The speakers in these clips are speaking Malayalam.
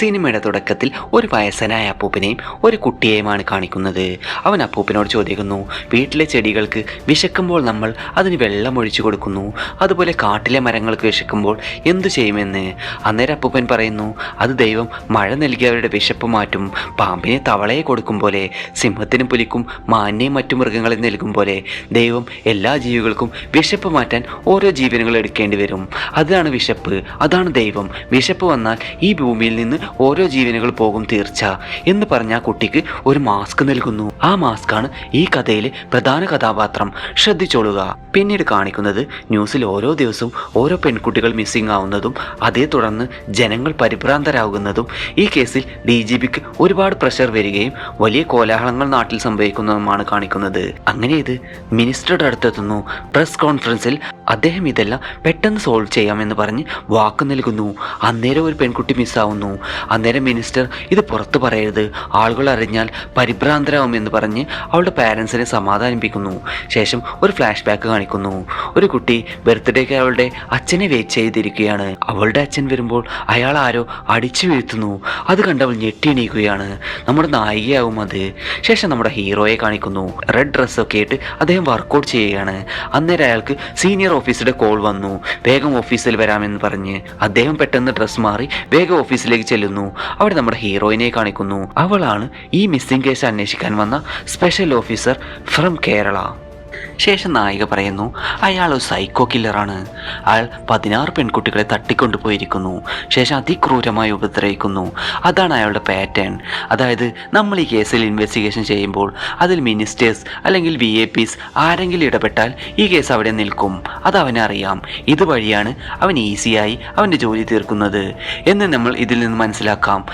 സിനിമയുടെ തുടക്കത്തിൽ ഒരു വയസ്സനായ അപ്പൂപ്പനെയും ഒരു കുട്ടിയെയുമാണ് കാണിക്കുന്നത്. അവൻ അപ്പൂപ്പനോട് ചോദിക്കുന്നു വീട്ടിലെ ചെടികൾക്ക് വിശക്കുമ്പോൾ നമ്മൾ അതിന് വെള്ളം ഒഴിച്ചു കൊടുക്കുന്നു. അതുപോലെ കാട്ടിലെ മരങ്ങൾക്ക് വിശക്കുമ്പോൾ എന്തു ചെയ്യുമെന്ന്? അന്നേരം അപ്പൂപ്പൻ പറയുന്നു അത് ദൈവം മഴ നൽകിയവരുടെ വിശപ്പ് മാറ്റും. പാമ്പിനെ തവളയെ കൊടുക്കും പോലെ സിംഹത്തിനും പുലിക്കും മാന്യയും മറ്റു മൃഗങ്ങളെ നൽകും പോലെ ദൈവം എല്ലാ ജീവികൾക്കും വിശപ്പ് മാറ്റാൻ ഓരോ ജീവനുകൾ എടുക്കേണ്ടി വരും. അതാണ് വിശപ്പ്. അതാണ് ദൈവം. വിശപ്പ് വന്നാൽ ഈ ഭൂമിയിൽ നിന്ന് ഓരോ ജീവനുകൾ പോകും തീർച്ച എന്ന് പറഞ്ഞ ആ കുട്ടിക്ക് ഒരു മാസ്ക് നൽകുന്നു. ആ മാസ്കാണ് ഈ കഥയിലെ പ്രധാന കഥാപാത്രം. ശ്രദ്ധിച്ചോളുക. പിന്നീട് കാണിക്കുന്നത് ന്യൂസിൽ ഓരോ ദിവസവും ഓരോ പെൺകുട്ടികൾ മിസ്സിംഗ് ആവുന്നതും അതേ തുടർന്ന് ജനങ്ങൾ പരിഭ്രാന്തരാകുന്നതും ഈ കേസിൽ ഡി ജി പിക്ക് ഒരുപാട് പ്രഷർ വരികയും വലിയ കോലാഹലങ്ങൾ നാട്ടിൽ സംഭവിക്കുന്നതുമാണ് കാണിക്കുന്നത്. അങ്ങനെ ഇത് മിനിസ്റ്ററുടെ അടുത്തെത്തുന്നു. പ്രസ് കോൺഫറൻസിൽ അദ്ദേഹം ഇതെല്ലാം പെട്ടെന്ന് സോൾവ് ചെയ്യാമെന്ന് പറഞ്ഞ് വാക്ക് നൽകുന്നു. അന്നേരം ഒരു പെൺകുട്ടി മിസ്സാവുന്നു അന്നേരം മിനിസ്റ്റർ ഇത് പുറത്തു പറയരുത്. ആളുകൾ അറിഞ്ഞാൽ പരിഭ്രാന്തരാകും എന്ന് പറഞ്ഞ് അവളുടെ പാരൻസിനെ സമാധാനിപ്പിക്കുന്നു. ശേഷം ഒരു ഫ്ലാഷ് ബാക്ക് കാണിക്കുന്നു. ഒരു കുട്ടി ബർത്ത്ഡേക്ക് അവളുടെ അച്ഛനെ വെയിറ്റ് ചെയ്തിരിക്കുകയാണ്. അവളുടെ അച്ഛൻ വരുമ്പോൾ അയാൾ ആരോ അടിച്ചു വീഴ്ത്തുന്നു. അത് കണ്ടവൾ ഞെട്ടിയണീക്കുകയാണ് നമ്മുടെ നായികയാവും അത്. ശേഷം നമ്മുടെ ഹീറോയെ കാണിക്കുന്നു. റെഡ് ഡ്രസ്സൊക്കെ ഇട്ട് അദ്ദേഹം വർക്കൗട്ട് ചെയ്യുകയാണ്. അന്നേരം അയാൾക്ക് സീനിയർ ഓഫീസറുടെ കോൾ വന്നു. വേഗം ഓഫീസിൽ വരാമെന്ന് പറഞ്ഞ് അദ്ദേഹം പെട്ടെന്ന് ഡ്രസ് മാറി വേഗം ഓഫീസിലേക്ക് ചെല്ലുന്നു. അവിടെ നമ്മുടെ ഹീറോയിനെ കാണിക്കുന്നു. അവളാണ് ഈ മിസ്സിംഗ് കേസ് അന്വേഷിക്കാൻ വന്ന സ്പെഷ്യൽ ഓഫീസർ ഫ്രം കേരള. ശേഷം നായിക പറയുന്നു അയാൾ ഒരു സൈക്കോ കില്ലറാണ്. അയാൾ പതിനാറ് പെൺകുട്ടികളെ തട്ടിക്കൊണ്ടുപോയിരിക്കുന്നു. ശേഷം അതിക്രൂരമായി ഉപദ്രവിക്കുന്നു. അതാണ് അയാളുടെ പാറ്റേൺ അതായത് നമ്മൾ ഈ കേസിൽ ഇൻവെസ്റ്റിഗേഷൻ ചെയ്യുമ്പോൾ അതിൽ മിനിസ്റ്റേഴ്സ് അല്ലെങ്കിൽ വി എ പിസ് ആരെങ്കിലും ഇടപെട്ടാൽ ഈ കേസ് അവിടെ നിൽക്കും. അത് അവനറിയാം ഇതുവഴിയാണ് അവൻ ഈസിയായി അവന്റെ ജോലി തീർക്കുന്നത് എന്ന് നമ്മൾ ഇതിൽ നിന്ന് മനസ്സിലാക്കാം.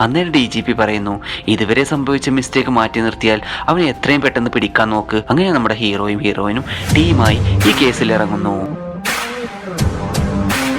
അന്നേരം ഡി ജി പി പറയുന്നു ഇതുവരെ സംഭവിച്ച മിസ്റ്റേക്ക് മാറ്റി നിർത്തിയാൽ അവനെ എത്രയും പെട്ടെന്ന് പിടിക്കാൻ നോക്ക്. അങ്ങനെ നമ്മുടെ ഹീറോയും ഹീറോയിനും ടീമായി ഈ കേസിൽ ഇറങ്ങുന്നു.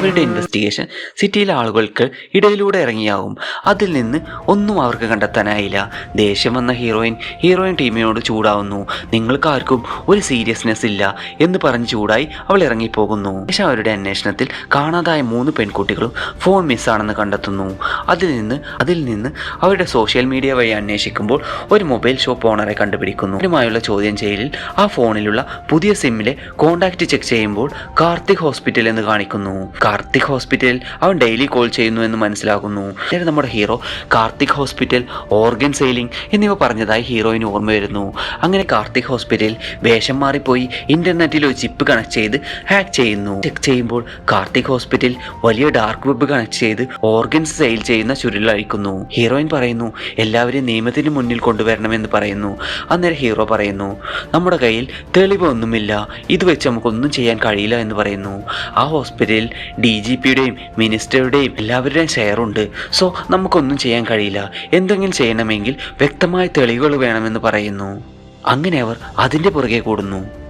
ഇവരുടെ ഇൻവെസ്റ്റിഗേഷൻ സിറ്റിയിലെ ആളുകൾക്ക് ഇടയിലൂടെ ഇറങ്ങിയാവും അതിൽ നിന്ന് ഒന്നും അവർക്ക് കണ്ടെത്താനായില്ല. ദേഷ്യം വന്ന ഹീറോയിൻ ഹീറോയിൻ ടീമിനോട് ചൂടാവുന്നു. നിങ്ങൾക്കാർക്കും ഒരു സീരിയസ്നെസ് ഇല്ല എന്ന് പറഞ്ഞ് ചൂടായി അവൾ ഇറങ്ങിപ്പോകുന്നു. ശേഷം അവരുടെ അന്വേഷണത്തിൽ കാണാതായ മൂന്ന് പെൺകുട്ടികളും ഫോൺ മിസ്സാണെന്ന് കണ്ടെത്തുന്നു. അതിൽ നിന്ന് അതിൽ നിന്ന് അവരുടെ സോഷ്യൽ മീഡിയ വഴി അന്വേഷിക്കുമ്പോൾ ഒരു മൊബൈൽ ഷോപ്പ് ഓണറെ കണ്ടുപിടിക്കുന്നു. അവരുമായുള്ള ചോദ്യം ചെയ്യലിൽ ആ ഫോണിലുള്ള പുതിയ സിമ്മിലെ കോണ്ടാക്ട് ചെക്ക് ചെയ്യുമ്പോൾ കാർത്തിക് ഹോസ്പിറ്റൽ എന്ന് കാണിക്കുന്നു. കാർത്തിക് ഹോസ്പിറ്റലിൽ അവൻ ഡെയിലി കോൾ ചെയ്യുന്നു എന്ന് മനസ്സിലാകുന്നു. പിന്നീട് നമ്മുടെ hero Karthik hospital organ selling എന്നിവ പറഞ്ഞതായി ഹീറോയിന് ഓർമ്മ വരുന്നു. അങ്ങനെ കാർത്തിക് ഹോസ്പിറ്റൽ വേഷം മാറിപ്പോയി ഇന്റർനെറ്റിൽ ഒരു ചിപ്പ് കണക്ട് ചെയ്ത് ഹാക്ക് ചെയ്യുന്നു. ചെക്ക് ചെയ്യുമ്പോൾ കാർത്തിക് ഹോസ്പിറ്റൽ വലിയ ഡാർക്ക് വെബ് കണക്ട് ചെയ്ത് ഓർഗൻസ് സെയിൽ ചെയ്യുന്ന ചുരുളഴിക്കുന്നു ഹീറോയിൻ പറയുന്നു എല്ലാവരെയും നിയമത്തിന് മുന്നിൽ കൊണ്ടുവരണമെന്ന് പറയുന്നു. അന്നേരം ഹീറോ പറയുന്നു നമ്മുടെ കയ്യിൽ തെളിവൊന്നുമില്ല. ഇത് വെച്ച് നമുക്കൊന്നും ചെയ്യാൻ കഴിയില്ല എന്ന് പറയുന്നു. ആ ഹോസ്പിറ്റലിൽ ഡി ജി പിയുടെയും മിനിസ്റ്ററുടെയും എല്ലാവരുടെയും ഷെയറുണ്ട്. സോ നമുക്കൊന്നും ചെയ്യാൻ കഴിയില്ല. എന്തെങ്കിലും ചെയ്യണമെങ്കിൽ വ്യക്തമായ തെളിവുകൾ വേണമെന്ന് പറയുന്നു. അങ്ങനെ അവർ അതിന്റെ പുറകെ കൂടുന്നു.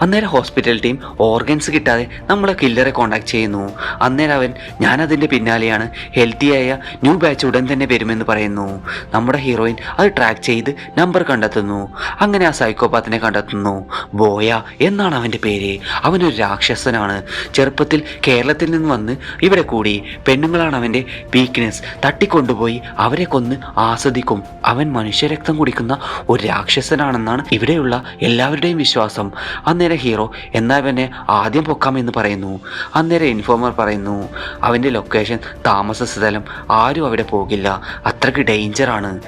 അന്നേരം ഹോസ്പിറ്റൽ ടീം ഓർഗൻസ് കിട്ടാതെ നമ്മളെ കില്ലറെ കോണ്ടാക്ട് ചെയ്യുന്നു. അന്നേരം അവൻ ഞാനതിന്റെ പിന്നാലെയാണ്. ഹെൽത്തിയായ ന്യൂ ബാച്ച് ഉടൻ തന്നെ വരുമെന്ന് പറയുന്നു. നമ്മുടെ ഹീറോയിൻ അത് ട്രാക്ക് ചെയ്ത് നമ്പർ കണ്ടെത്തുന്നു. അങ്ങനെ ആ സൈക്കോപാത്തിനെ കണ്ടെത്തുന്നു. ബോയ എന്നാണ് അവന്റെ പേര്. അവനൊരു രാക്ഷസനാണ്. ചെറുപ്പത്തിൽ കേരളത്തിൽ നിന്ന് വന്ന് ഇവിടെ കൂടി. പെണ്ണുങ്ങളാണ് അവന്റെ വീക്ക്നെസ് തട്ടിക്കൊണ്ടുപോയി അവരെ കൊന്ന് ആസ്വദിക്കും. അവൻ മനുഷ്യരക്തം കുടിക്കുന്ന ഒരു രാക്ഷസനാണെന്നാണ് ഇവിടെയുള്ള എല്ലാവരുടെയും വിശ്വാസം. അന്നേരം ഹീറോ എന്നാ പിന്നെ ആദ്യം പൊക്കാമെന്ന് പറയുന്നു. അന്നേരം ഇൻഫോമർ പറയുന്നു അവന്റെ ലൊക്കേഷൻ താമസ സ്ഥലം ആരും അവിടെ പോകില്ല. അത്രയ്ക്ക് ഡേഞ്ചറാണ്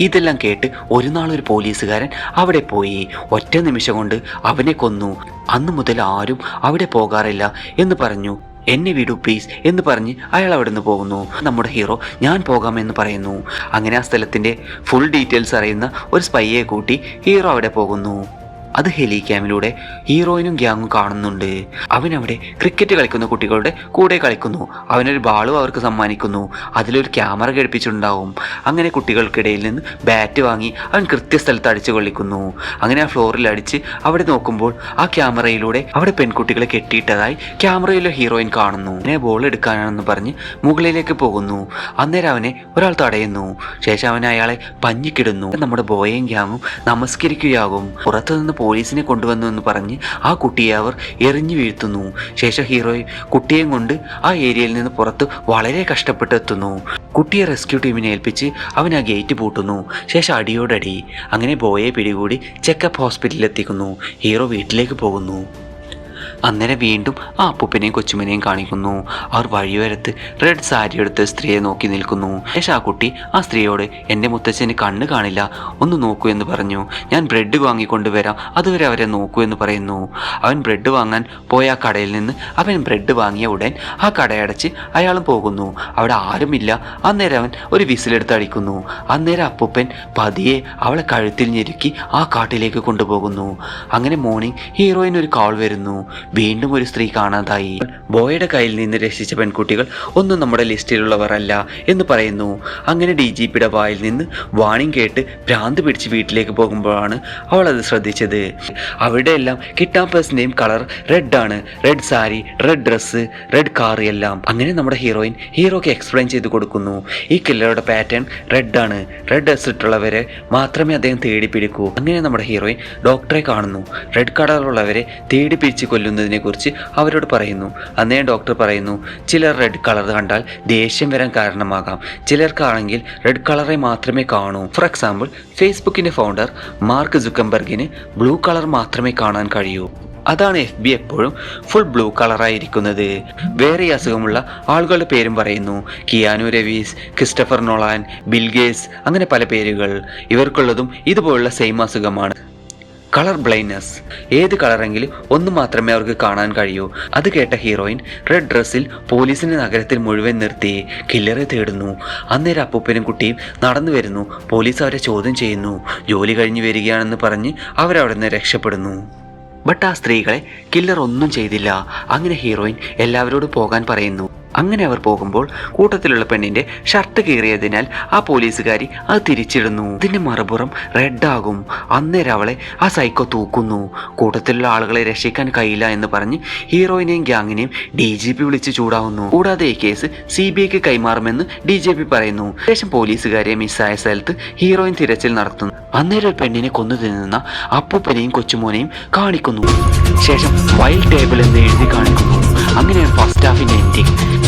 ഇതെല്ലാം കേട്ട് ഒരു നാളൊരു പോലീസുകാരൻ അവിടെ പോയി. ഒറ്റ നിമിഷം കൊണ്ട് അവനെ കൊന്നു. അന്നു മുതൽ ആരും അവിടെ പോകാറില്ല എന്ന് പറഞ്ഞു. എന്നെ വിടൂ പ്ലീസ് എന്ന് പറഞ്ഞ് അയാൾ അവിടെ നിന്ന് പോകുന്നു. നമ്മുടെ ഹീറോ ഞാൻ പോകാമെന്ന് പറയുന്നു. അങ്ങനെ ആ സ്ഥലത്തിന്റെ ഫുൾ ഡീറ്റെയിൽസ് അറിയുന്ന ഒരു സ്പൈയെ കൂട്ടി ഹീറോ അവിടെ പോകുന്നു. അത് ഹെലി ക്യാമിലൂടെ ഹീറോയിനും ഗ്യാങ്ങും കാണുന്നുണ്ട്. അവനവിടെ ക്രിക്കറ്റ് കളിക്കുന്ന കുട്ടികളുടെ കൂടെ കളിക്കുന്നു. അവനൊരു ബാളും അവർക്ക് സമ്മാനിക്കുന്നു. അതിലൊരു ക്യാമറ ഘടിപ്പിച്ചിട്ടുണ്ടാവും. അങ്ങനെ കുട്ടികൾക്കിടയിൽ നിന്ന് ബാറ്റ് വാങ്ങി അവൻ കൃത്യസ്ഥലത്ത് അടിച്ചു കൊള്ളിക്കുന്നു. അങ്ങനെ ആ ഫ്ലോറിൽ അടിച്ച് അവിടെ നോക്കുമ്പോൾ ആ ക്യാമറയിലൂടെ അവിടെ പെൺകുട്ടികളെ കെട്ടിയിട്ടതായി ക്യാമറയിലെ ഹീറോയിൻ കാണുന്നു. അവനെ ബോൾ എടുക്കാനാണെന്ന് പറഞ്ഞ് മുകളിലേക്ക് പോകുന്നു. അന്നേരം അവനെ ഒരാൾ തടയുന്നു. ശേഷം അവൻ അയാളെ പഞ്ഞിക്കിടുന്നു. നമ്മുടെ ബോയയും ഗ്യാങ്ങും നമസ്കരിക്കുകയാകും. പുറത്തുനിന്ന് പോലീസിനെ കൊണ്ടുവന്നു എന്ന് പറഞ്ഞ് ആ കുട്ടിയെ അവർ എറിഞ്ഞു വീഴ്ത്തുന്നു. ശേഷം ഹീറോയെ കുട്ടിയെയും കൊണ്ട് ആ ഏരിയയിൽ നിന്ന് പുറത്ത് വളരെ കഷ്ടപ്പെട്ട് എത്തുന്നു കുട്ടിയെ റെസ്ക്യൂ ടീമിനെ ഏൽപ്പിച്ച് അവൻ ആ ഗേറ്റ് പൂട്ടുന്നു. ശേഷം അടിയോടടി. അങ്ങനെ ബോയെ പിടികൂടി ചെക്കപ്പ് ഹോസ്പിറ്റലിൽ എത്തിക്കുന്നു ഹീറോ വീട്ടിലേക്ക് പോകുന്നു. അന്നേരം വീണ്ടും ആ അപ്പൂപ്പനെയും കൊച്ചുമനെയും കാണിക്കുന്നു. അവർ വഴിയോരത്ത് റെഡ് സാരി എടുത്ത് സ്ത്രീയെ നോക്കി നിൽക്കുന്നു. ശേഷം ആ കുട്ടി ആ സ്ത്രീയോട് എന്റെ മുത്തച്ഛന് കണ്ണ് കാണില്ല. ഒന്ന് നോക്കൂ എന്ന് പറഞ്ഞു. ഞാൻ ബ്രെഡ് വാങ്ങിക്കൊണ്ടുവരാം അതുവരെ അവരെ നോക്കൂ എന്ന് പറയുന്നു. അവൻ ബ്രെഡ് വാങ്ങാൻ പോയ ആ കടയിൽ നിന്ന് അവൻ ബ്രെഡ് വാങ്ങിയ ഉടൻ ആ കടയടച്ച് അയാളും പോകുന്നു. അവിടെ ആരുമില്ല. അന്നേരം അവൻ ഒരു വിസിലെടുത്ത് അടിക്കുന്നു. അന്നേരം അപ്പൂപ്പൻ പതിയെ അവളെ കഴുത്തിൽ ഞെരുക്കി ആ കാട്ടിലേക്ക് കൊണ്ടുപോകുന്നു. അങ്ങനെ മോർണിംഗ് ഹീറോയിൻ ഒരു കോൾ വരുന്നു. വീണ്ടും ഒരു സ്ത്രീ കാണാതായി. ബോയുടെ കയ്യിൽ നിന്ന് രക്ഷിച്ച പെൺകുട്ടികൾ ഒന്നും നമ്മുടെ ലിസ്റ്റിലുള്ളവരല്ല എന്ന് പറയുന്നു. അങ്ങനെ ഡി ജി പിയുടെ വായിൽ നിന്ന് വാണിംഗ് കേട്ട് ഭ്രാന്ത് പിടിച്ച് വീട്ടിലേക്ക് പോകുമ്പോഴാണ് അവൾ അത് ശ്രദ്ധിച്ചത്. അവിടെ എല്ലാം കിഡ്നാപ്പേഴ്സിന്റെയും കളർ റെഡ് ആണ് red sari red dress red car എല്ലാം. അങ്ങനെ നമ്മുടെ ഹീറോയിൻ ഹീറോക്ക് എക്സ്പ്ലെയിൻ ചെയ്ത് കൊടുക്കുന്നു. ഈ കില്ലറുടെ പാറ്റേൺ റെഡ് ആണ് റെഡ് ഡ്രസ് ഇട്ടുള്ളവരെ മാത്രമേ അദ്ദേഹം തേടി പിടിക്കൂ. അങ്ങനെ നമ്മുടെ ഹീറോയിൻ ഡോക്ടറെ കാണുന്നു. റെഡ് കളറുള്ളവരെ തേടി പിടിച്ച് കൊല്ലുന്നതിനെ കുറിച്ച് അവരോട് പറയുന്നു. അന്നേ ഡോക്ടർ പറയുന്നു ചിലർ റെഡ് കളർ കണ്ടാൽ ദേഷ്യം വരാൻ കാരണമാകാം. ചിലർക്കാണെങ്കിൽ റെഡ് കളറെ മാത്രമേ കാണൂ. ഫോർ എക്സാമ്പിൾ ഫേസ്ബുക്കിന്റെ ഫൗണ്ടർ മാർക്ക് ജുക്കംബർഗിന് ബ്ലൂ കളർ മാത്രമേ കാണാൻ കഴിയൂ. അതാണ് എഫ് ബി എപ്പോഴും ഫുൾ ബ്ലൂ കളറായിരിക്കുന്നത്. വേറെ അസുഖമുള്ള ആളുകളുടെ പേരും പറയുന്നു കിയാനു രവീസ് ക്രിസ്റ്റഫർ നൊളാൻ ബിൽഗേസ് അങ്ങനെ പല പേരുകൾ. ഇവർക്കുള്ളതും ഇതുപോലുള്ള സെയിം അസുഖമാണ്. കളർ ബ്ലൈൻഡ്നെസ് ഏത് കളറെങ്കിലും ഒന്ന് മാത്രമേ അവർക്ക് കാണാൻ കഴിയൂ. അത് കേട്ട ഹീറോയിൻ റെഡ് ഡ്രസ്സിൽ പോലീസിനെ നഗരത്തിൽ മുഴുവൻ നിർത്തി കില്ലറെ തേടുന്നു. അന്നേരം അപ്പൂപ്പനും കുട്ടിയും നടന്നു വരുന്നു. പോലീസ് അവരെ ചോദ്യം ചെയ്യുന്നു. ജോലി കഴിഞ്ഞു വരികയാണെന്ന് പറഞ്ഞ് അവരവിടെ നിന്ന് രക്ഷപ്പെടുന്നു. ബട്ട് ആ സ്ത്രീകളെ കില്ലർ ഒന്നും ചെയ്തില്ല. അങ്ങനെ ഹീറോയിൻ എല്ലാവരോടും പോകാൻ പറയുന്നു. അങ്ങനെ അവർ പോകുമ്പോൾ കൂട്ടത്തിലുള്ള പെണ്ണിന്റെ ഷർട്ട് കീറിയതിനാൽ ആ പോലീസുകാരി അത് തിരിച്ചിടുന്നു. ഇതിന്റെ മറുപുറം റെഡാകും. അന്നേരം അവളെ ആ സൈക്കോ തൂക്കുന്നു. കൂട്ടത്തിലുള്ള ആളുകളെ രക്ഷിക്കാൻ കഴിയില്ല എന്ന് പറഞ്ഞ് ഹീറോയിനെയും ഗ്യാങ്ങിനെയും ഡി ജി പി വിളിച്ച് ചൂടാവുന്നു. കൂടാതെ ഈ കേസ് സി ബി ഐക്ക് കൈമാറുമെന്ന് ഡി ജെ പി പറയുന്നു. ശേഷം പോലീസുകാരെ മിസ്സായ സ്ഥലത്ത് ഹീറോയിൻ തിരച്ചിൽ നടത്തുന്നു. അന്നേരം ഒരു പെണ്ണിനെ കൊന്നു തിന്നുന്ന അപ്പൂപ്പനെയും കൊച്ചുമോനെയും കാണിക്കുന്നു. ശേഷം വൈൽഡ് ടേബിൾ എന്ന് എഴുതി കാണിക്കുന്നു. അങ്ങനെയാണ് ഫസ്റ്റ് ഹാഫിന്റെ എൻഡിങ്.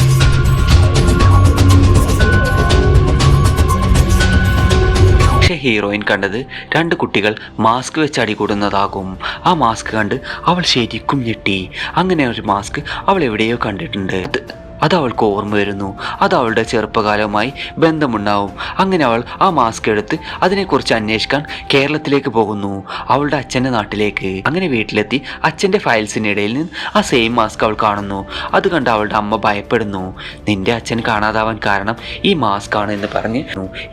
പക്ഷേ ഹീറോയിൻ കണ്ടത് രണ്ട് കുട്ടികൾ മാസ്ക് വെച്ച് അടികൂടുന്നതാകും. ആ മാസ്ക് കണ്ട് അവൾ ശരിക്കും ഞെട്ടി. അങ്ങനെ ഒരു മാസ്ക് അവൾ എവിടെയോ കണ്ടിട്ടുണ്ട്. അത് അവൾക്ക് ഓർമ്മ വരുന്നു. അത് അവളുടെ ചെറുപ്പകാലവുമായി ബന്ധമുണ്ടാവും. അങ്ങനെ അവൾ ആ മാസ്ക് എടുത്ത് അതിനെക്കുറിച്ച് അന്വേഷിക്കാൻ കേരളത്തിലേക്ക് പോകുന്നു. അവളുടെ അച്ഛന്റെ നാട്ടിലേക്ക്. അങ്ങനെ വീട്ടിലെത്തി അച്ഛന്റെ ഫയൽസിനിടയിൽ നിന്ന് ആ സെയിം മാസ്ക് അവൾ കാണുന്നു. അത് കണ്ട് അവളുടെ അമ്മ ഭയപ്പെടുന്നു. നിന്റെ അച്ഛൻ കാണാതാവാൻ കാരണം ഈ മാസ്ക് ആണ് എന്ന് പറഞ്ഞ്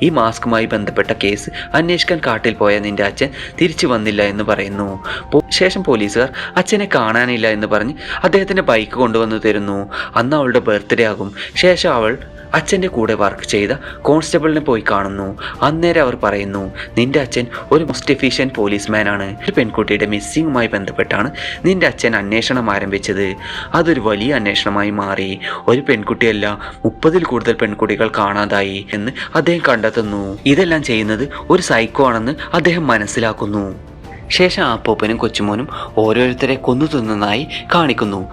ഈ മാസ്കുമായി ബന്ധപ്പെട്ട കേസ് അന്വേഷിക്കാൻ കാട്ടിൽ പോയ നിന്റെ അച്ഛൻ തിരിച്ചു വന്നില്ല എന്ന് പറയുന്നു. ശേഷം പോലീസുകാർ അച്ഛനെ കാണാനില്ല എന്ന് പറഞ്ഞ് അദ്ദേഹത്തിന്റെ ബൈക്ക് കൊണ്ടുവന്നു തരുന്നു. അന്ന് അവളുടെ ബർത്ത്ഡേ ശേഷം അവൾ അച്ഛന്റെ കൂടെ വർക്ക് ചെയ്ത കോൺസ്റ്റബിളിനെ പോയി കാണുന്നു. അന്നേരം അവർ പറയുന്നു നിന്റെ അച്ഛൻ ഒരു മോസ്റ്റ് എഫിഷ്യന്റ് പോലീസ്മാനാണ് ഒരു പെൺകുട്ടിയുടെ മിസ്സിങ്ങുമായി ബന്ധപ്പെട്ടാണ് നിന്റെ അച്ഛൻ അന്വേഷണം ആരംഭിച്ചത്. അതൊരു വലിയ അന്വേഷണമായി മാറി. ഒരു പെൺകുട്ടിയല്ല മുപ്പതിൽ കൂടുതൽ പെൺകുട്ടികൾ കാണാതായി എന്ന് അദ്ദേഹം കണ്ടെത്തുന്നു. ഇതെല്ലാം ചെയ്യുന്നത് ഒരു സൈക്കോ ആണെന്ന് അദ്ദേഹം മനസ്സിലാക്കുന്നു. ശേഷം അപ്പൂപ്പനും കൊച്ചുമോനും ഓരോരുത്തരെ കൊന്നു തിന്നതായി കാണിക്കുന്നു.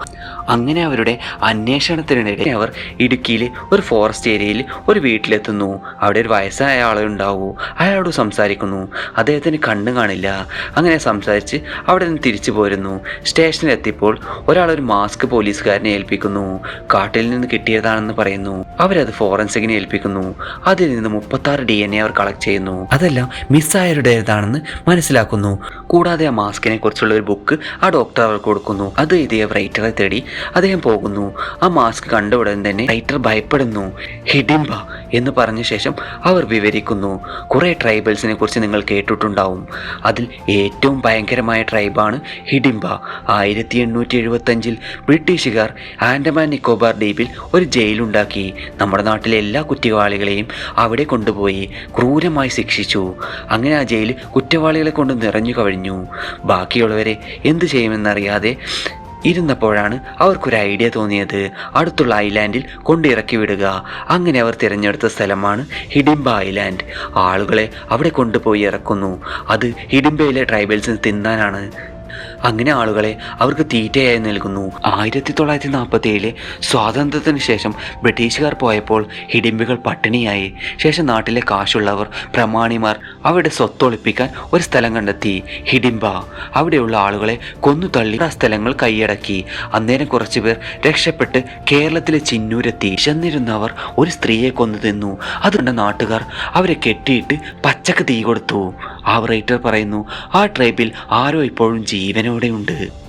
അങ്ങനെ അവരുടെ അന്വേഷണത്തിനിടെ അവർ ഇടുക്കിയിലെ ഒരു ഫോറസ്റ്റ് ഏരിയയിൽ ഒരു വീട്ടിലെത്തുന്നു. അവിടെ ഒരു വയസ്സായ ആളുണ്ടാവൂ അയാളോട് സംസാരിക്കുന്നു. അദ്ദേഹത്തിന് കണ്ണു കാണില്ല. അങ്ങനെ സംസാരിച്ച് അവിടെ നിന്ന് തിരിച്ചു പോരുന്നു. സ്റ്റേഷനിലെത്തിയപ്പോൾ ഒരാൾ ഒരു മാസ്ക് പോലീസുകാരനെ ഏൽപ്പിക്കുന്നു. കാട്ടിൽ നിന്ന് കിട്ടിയതാണെന്ന് പറയുന്നു. അവരത് ഫോറൻസിക്കിനെ ഏൽപ്പിക്കുന്നു. അതിൽ നിന്ന് മുപ്പത്താറ് ഡി എൻ എ അവർ കളക്ട് ചെയ്യുന്നു. അതെല്ലാം മിസ്സായവരുടേതാണെന്ന് മനസ്സിലാക്കുന്നു. കൂടാതെ ആ മാസ്കിനെ കുറിച്ചുള്ള ഒരു ബുക്ക് ആ ഡോക്ടർ അവർക്ക് കൊടുക്കുന്നു. അത് എഴുതിയ റൈറ്ററെ തേടി അദ്ദേഹം പോകുന്നു. ആ മാസ്ക് കണ്ട ഉടൻ തന്നെ റൈറ്റർ ഭയപ്പെടുന്നു. ഹിഡിംബ എന്ന് പറഞ്ഞ ശേഷം അവർ വിവരിക്കുന്നു. കുറേ ട്രൈബൽസിനെ കുറിച്ച് നിങ്ങൾ കേട്ടിട്ടുണ്ടാവും. അതിൽ ഏറ്റവും ഭയങ്കരമായ ട്രൈബാണ് ഹിഡിംബ. ആയിരത്തി എണ്ണൂറ്റി എഴുപത്തഞ്ചിൽ ബ്രിട്ടീഷുകാർ ആൻഡമാൻ നിക്കോബാർ ദ്വീപിൽ ഒരു ജയിലുണ്ടാക്കി നമ്മുടെ നാട്ടിലെ എല്ലാ കുറ്റവാളികളെയും അവിടെ കൊണ്ടുപോയി ക്രൂരമായി ശിക്ഷിച്ചു. അങ്ങനെ ആ ജയിൽ കുറ്റവാളികളെ കൊണ്ട് നിറഞ്ഞു കവിഞ്ഞു. ബാക്കിയുള്ളവരെ എന്തു ചെയ്യുമെന്നറിയാതെ ഇരുന്നപ്പോഴാണ് അവർക്കൊരു ഐഡിയ തോന്നിയത്. അടുത്തുള്ള ഐലാൻഡിൽ കൊണ്ടിറക്കി വിടുക. അങ്ങനെ അവർ തിരഞ്ഞെടുത്ത സ്ഥലമാണ് ഹിഡിംബ ഐലാൻഡ്. ആളുകളെ അവിടെ കൊണ്ടുപോയി ഇറക്കുന്നു. അത് ഹിഡിംബയിലെ ട്രൈബൽസിന് തിന്നാനാണ്. അങ്ങനെ ആളുകളെ അവർക്ക് തീറ്റയായി നൽകുന്നു. ആയിരത്തി തൊള്ളായിരത്തി നാൽപ്പത്തി ഏഴിലെ സ്വാതന്ത്ര്യത്തിന് ശേഷം ബ്രിട്ടീഷുകാർ പോയപ്പോൾ ഹിഡിമ്പുകൾ പട്ടിണിയായി. ശേഷം നാട്ടിലെ കാശുള്ളവർ പ്രമാണിമാർ അവരുടെ സ്വത്തൊളിപ്പിക്കാൻ ഒരു സ്ഥലം കണ്ടെത്തി. ഹിഡിംബ അവിടെയുള്ള ആളുകളെ കൊന്നു തള്ളി ആ സ്ഥലങ്ങൾ കൈയടക്കി. അന്നേരം കുറച്ചുപേർ രക്ഷപ്പെട്ട് കേരളത്തിലെ ചിന്നൂരെത്തി. ചെന്നിരുന്നവർ ഒരു സ്ത്രീയെ കൊന്നു തിന്നു. അതുകൊണ്ട് നാട്ടുകാർ അവരെ കെട്ടിയിട്ട് പച്ചക്ക് തീ കൊടുത്തു. ആ റൈറ്റർ പറയുന്നു ആ ട്രൈബിൽ ആരോ ഇപ്പോഴും ജീവനോടെ ഉണ്ട്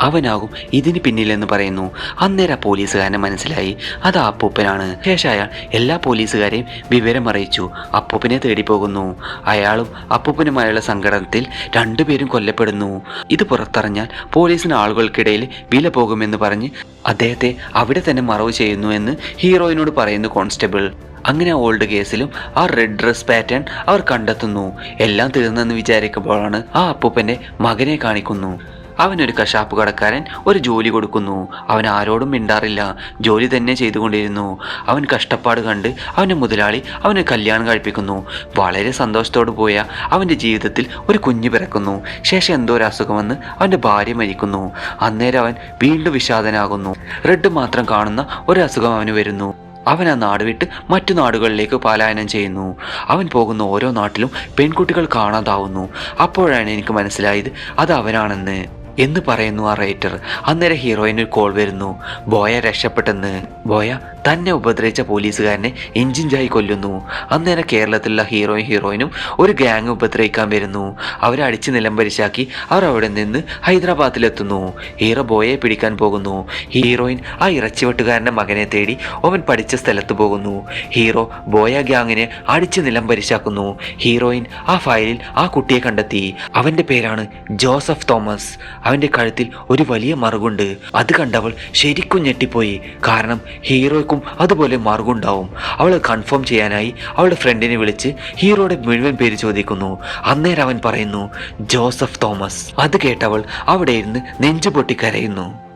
അവനാകും ഇതിന് പിന്നിലെന്ന് പറയുന്നു. അന്നേരം പോലീസുകാരനെ മനസ്സിലായി അത് അപ്പൂപ്പനാണ്. ശേഷം അയാൾ എല്ലാ പോലീസുകാരെയും വിവരം അറിയിച്ചു. അപ്പൂപ്പനെ തേടി പോകുന്നു അയാളും അപ്പൂപ്പനുമായുള്ള സങ്കടത്തിൽ രണ്ടുപേരും കൊല്ലപ്പെടുന്നു. ഇത് പുറത്തറിഞ്ഞാൽ പോലീസിന് ആളുകൾക്കിടയിൽ വില പോകുമെന്ന് പറഞ്ഞ് അദ്ദേഹത്തെ അവിടെ തന്നെ മറവ് ചെയ്യുന്നു എന്ന് ഹീറോയിനോട് പറയുന്നു കോൺസ്റ്റബിൾ. അങ്ങനെ ഓൾഡ് കേസിലും ആ റെഡ് ഡ്രസ് പാറ്റേൺ അവർ കണ്ടെത്തുന്നു. എല്ലാം തീർന്നെന്ന് വിചാരിക്കുമ്പോഴാണ് ആ അപ്പൂപ്പന്റെ മകനെ കാണിക്കുന്നു. അവനൊരു കശാപ്പ് കടക്കാരൻ ഒരു ജോലി കൊടുക്കുന്നു. അവൻ ആരോടും മിണ്ടാറില്ല. ജോലി തന്നെ ചെയ്തുകൊണ്ടിരുന്നു. അവൻ കഷ്ടപ്പാട് കണ്ട് അവന്റെ മുതലാളി അവനെ കല്യാണം കഴിപ്പിക്കുന്നു. വളരെ സന്തോഷത്തോടു പോയ അവന്റെ ജീവിതത്തിൽ ഒരു കുഞ്ഞ് പിറക്കുന്നു. ശേഷം എന്തോ ഒരു അസുഖം വന്ന് അവന്റെ ഭാര്യ മരിക്കുന്നു. അന്നേരം അവൻ വീണ്ടും വിഷാദനാകുന്നു. റെഡ് മാത്രം കാണുന്ന ഒരു അസുഖം അവന് വരുന്നു. അവൻ ആ നാട് വിട്ട് മറ്റു നാടുകളിലേക്ക് പലായനം ചെയ്യുന്നു. അവൻ പോകുന്ന ഓരോ നാട്ടിലും പെൺകുട്ടികൾ കാണാതാവുന്നു. അപ്പോഴാണ് എനിക്ക് മനസ്സിലായത് അത് അവനാണെന്ന്. എന്ന് പറയുന്നു ആ റൈറ്റർ. അന്നേരം ഹീറോയിന് കോൾ വരുന്നു. ബോയ രക്ഷപ്പെട്ടെന്ന്. ബോയ തന്നെ ഉപദ്രവിച്ച പോലീസുകാരനെ എഞ്ചിഞ്ചായി കൊല്ലുന്നു. അന്നേരം കേരളത്തിലുള്ള ഹീറോയും ഹീറോയിനും ഒരു ഗ്യാങ് ഉപദ്രവിക്കാൻ വരുന്നു. അവരെ അടിച്ച് നിലംപരിശാക്കി അവർ അവിടെ നിന്ന് ഹൈദരാബാദിലെത്തുന്നു. ഹീറോ ബോയെ പിടിക്കാൻ പോകുന്നു. ഹീറോയിൻ ആ ഇറച്ചിവെട്ടുകാരന്റെ മകനെ തേടി അവൻ പഠിച്ച സ്ഥലത്ത് പോകുന്നു. ഹീറോ ബോയ ഗ്യാങ്ങിനെ അടിച്ച് നിലംപരിശാക്കുന്നു ഹീറോയിൻ ആ ഫയലിൽ ആ കുട്ടിയെ കണ്ടെത്തി. അവന്റെ പേരാണ് ജോസഫ് തോമസ്. അവന്റെ കഴുത്തിൽ ഒരു വലിയ മറുകുണ്ട്. അത് കണ്ടവൾ ശരിക്കും ഞെട്ടിപ്പോയി. കാരണം ഹീറോയ്ക്കും അതുപോലെ മറുകുണ്ടാവും അവൾ കൺഫേം ചെയ്യാനായി അവളുടെ ഫ്രണ്ടിനെ വിളിച്ച് ഹീറോയുടെ മുഴുവൻ പേര് ചോദിക്കുന്നു. അന്നേരം അവൻ പറയുന്നു ജോസഫ് തോമസ്. അത് കേട്ടവൾ അവിടെ ഇരുന്ന് നെഞ്ചു പൊട്ടി കരയുന്നു.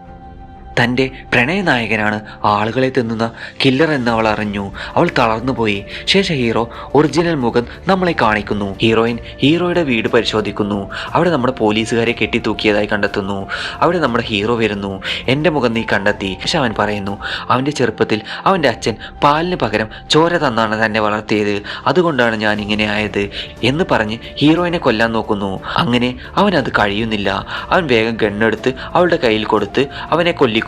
തന്റെ പ്രണയനായകനാണ് ആളുകളെ തിന്നുന്ന കില്ലർ എന്ന് അവൾ അറിഞ്ഞു. അവൾ തളർന്നുപോയി ശേഷം ഹീറോ ഒറിജിനൽ മുഖം നമ്മളെ കാണിക്കുന്നു. ഹീറോയിൻ ഹീറോയുടെ വീട് പരിശോധിക്കുന്നു. അവിടെ നമ്മുടെ പോലീസുകാരെ കെട്ടിത്തൂക്കിയതായി കണ്ടെത്തുന്നു. അവിടെ നമ്മുടെ ഹീറോ വരുന്നു. എന്റെ മുഖം നീ കണ്ടെത്തി. പക്ഷെ അവൻ പറയുന്നു അവന്റെ ചെറുപ്പത്തിൽ അവന്റെ അച്ഛൻ പാലിന് പകരം ചോര തന്നാണ് തന്നെ വളർത്തിയത്. അതുകൊണ്ടാണ് ഞാൻ ഇങ്ങനെ ആയത് എന്ന് പറഞ്ഞ് ഹീറോയിനെ കൊല്ലാൻ നോക്കുന്നു. അങ്ങനെ അവൻ അത് കഴിയുന്നില്ല. അവൻ വേഗം ഗണ്ണെടുത്ത് അവളുടെ കയ്യിൽ കൊടുത്ത് അവനെ കൊല്ലിക്കുന്നു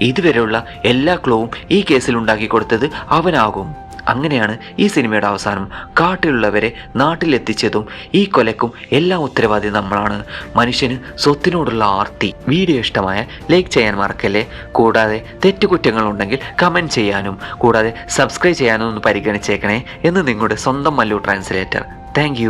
ഇതുവരെയുള്ള എല്ലാ ക്ലോവും ഈ കേസിൽ ഉണ്ടാക്കി കൊടുത്തത് അവനാകും. അങ്ങനെയാണ് ഈ സിനിമയുടെ അവസാനം. കാട്ടിലുള്ളവരെ നാട്ടിലെത്തിച്ചതും ഈ കൊലക്കും എല്ലാം ഉത്തരവാദി നമ്മളാണ്. മനുഷ്യന് സ്വത്തിനോടുള്ള ആർത്തി. വീഡിയോ ഇഷ്ടമായ ലൈക്ക് ചെയ്യാൻ മറക്കല്ലേ? കൂടാതെ തെറ്റുകുറ്റങ്ങൾ ഉണ്ടെങ്കിൽ കമന്റ് ചെയ്യാനും കൂടാതെ സബ്സ്ക്രൈബ് ചെയ്യാനും ഒന്ന് പരിഗണിച്ചേക്കണേ എന്ന് നിങ്ങളുടെ സ്വന്തം മല്ലു ട്രാൻസ്ലേറ്റർ. താങ്ക്